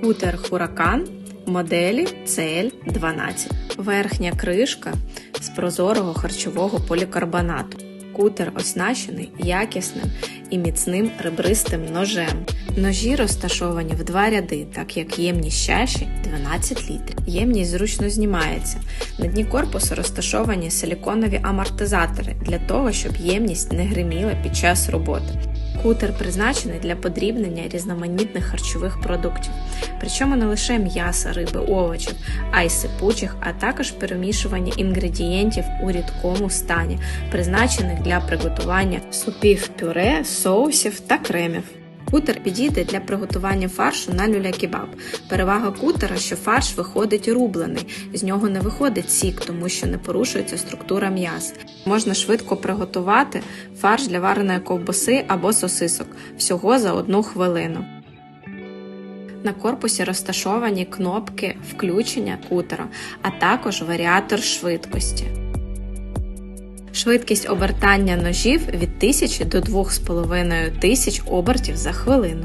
Кутер Huracan моделі CL12. Верхня кришка з прозорого харчового полікарбонату. Кутер оснащений якісним і міцним ребристим ножем. Ножі розташовані в два ряди, так як ємність чаші 12 літрів. Ємність зручно знімається. На дні корпусу розташовані силіконові амортизатори для того, щоб ємність не гриміла під час роботи. Кутер призначений для подрібнення різноманітних харчових продуктів, причому не лише м'яса, риби, овочів, а й сипучих, а також перемішування інгредієнтів у рідкому стані, призначених для приготування супів, пюре, соусів та кремів. Кутер підійде для приготування фаршу на люля-кебаб. Перевага кутера, що фарш виходить рублений, з нього не виходить сік, тому що не порушується структура м'яса. Можна швидко приготувати фарш для вареної ковбаси або сосисок всього за одну хвилину. На корпусі розташовані кнопки включення кутера, а також варіатор швидкості. Швидкість обертання ножів від 1000 до 2500 обертів за хвилину.